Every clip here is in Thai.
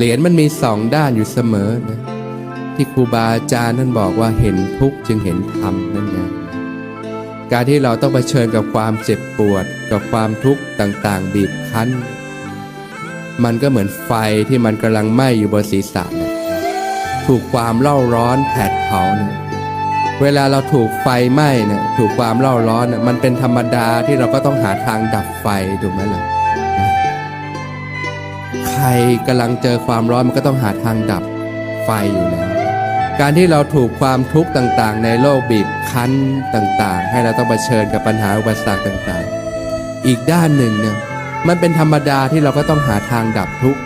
เหรียญมันมีสองด้านอยู่เสมอนะที่ครูบาอาจารย์ท่านบอกว่าเห็นทุกข์จึงเห็นธรรมนั่นไงการที่เราต้องเผชิญกับความเจ็บปวด กับความทุกข์ต่างๆ บีบคั้น มันก็เหมือนไฟที่มันกำลังไหม้อยู่บนศีรษะนะถูกความเล่าร้อนแผดเผาเนี่ยเวลาเราถูกไฟไหม้เนี่ยถูกความเล่าร้อนน่ะมันเป็นธรรมดาที่เราก็ต้องหาทางดับไฟถูกไหมล่ะ ใครกำลังเจอความร้อนมันก็ต้องหาทางดับไฟอยู่แล้ว การที่เราถูกความทุกข์ต่างๆ ในโลกบีบคั้นต่างๆ ให้เราต้องเผชิญกับปัญหาอุปสรรคต่างๆ อีกด้านหนึ่งเนี่ยมันเป็นธรรมดาที่เราก็ต้องหาทางดับทุกข์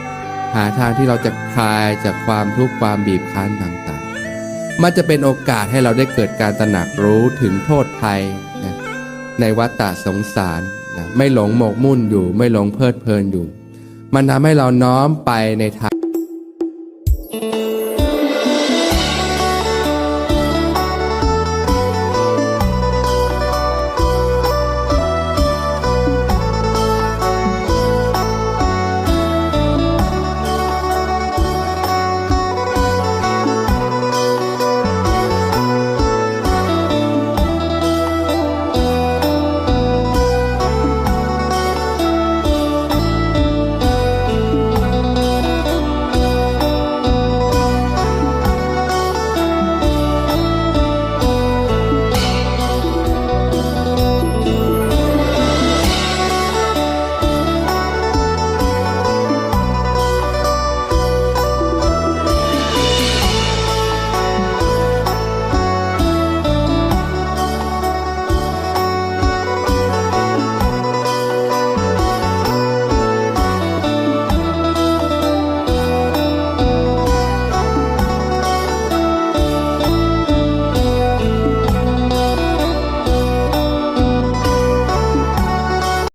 หาทางที่เราจะคลายจากความทุกข์ความบีบคั้นต่างๆ มันจะเป็นโอกาสให้เราได้เกิดการตระหนักรู้ถึงโทษภัยนะในวัฏฏะสงสารนะไม่หลงหมกมุ่นอยู่ ไม่หลงเพลิดเพลินอยู่ มันทำให้เราน้อมไปในทาง